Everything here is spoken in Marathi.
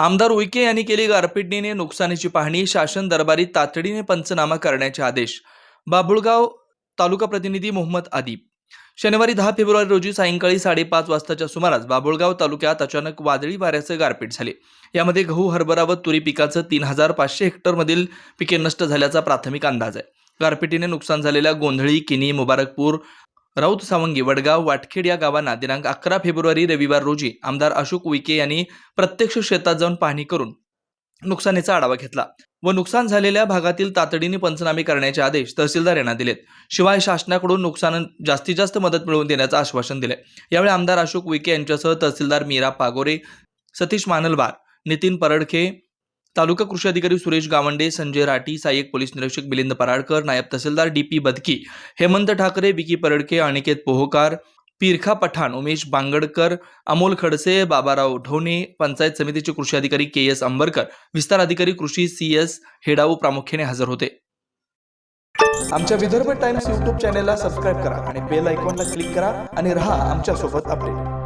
आमदार उईके यांनी केली गारपिटीने नुकसानीची पाहणी शासन दरबारी तातडीने पंचनामा करण्याचे आदेश. बाबुळगाव तालुका प्रतिनिधी मोहम्मद आदिब. शनिवारी दहा फेब्रुवारी रोजी सायंकाळी साडेपाच वाजताच्या सुमारास बाबुळगाव तालुक्यात अचानक वादळी वाऱ्याचे गारपीट झाले. यामध्ये गहू हरभरा व तुरी पिकाचं तीन हजार पाचशे हेक्टरमधील पिके नष्ट झाल्याचा प्राथमिक अंदाज आहे. गारपिटीने नुकसान झालेल्या गोंधळी किनी मुबारकपूर राऊत सावंगी वडगाव वाटखेड या गावांना दिनांक अकरा फेब्रुवारी रविवार रोजी आमदार अशोक उईके यांनी प्रत्यक्ष शेतात जाऊन पाहणी करून नुकसानीचा आढावा घेतला व नुकसान झालेल्या भागातील तातडीने पंचनामे करण्याचे आदेश तहसीलदार यांना दिलेत. शिवाय शासनाकडून नुकसान जास्तीत जास्त मदत मिळवून देण्याचं आश्वासन दिले यावेळी आमदार अशोक उईके यांच्यासह तहसीलदार मीरा पागोरे सतीश मानलवार नितीन परडखे तालुका कृषी अधिकारी सुरेश गावंडे संजय राठी सहाय्यक पोलीस निरीक्षक मिलिंद पराडकर नायब तहसीलदार डी पी बदकी हेमंत ठाकरे विकी परडके अनिकेत पोहोकार पिरखा पठाण उमेश बांगडकर अमोल खडसे बाबाराव ढोणे पंचायत समितीचे कृषी अधिकारी के एस अंबरकर विस्तार अधिकारी कृषी सी एस हेडाऊ प्रामुख्याने हजर होते. आमच्या विदर्भ टाइम्स युट्यूब चॅनेलला सबस्क्राईब करा आणि बेल आयकॉनला क्लिक करा आणि रहा आमच्यासोबत अपडेट.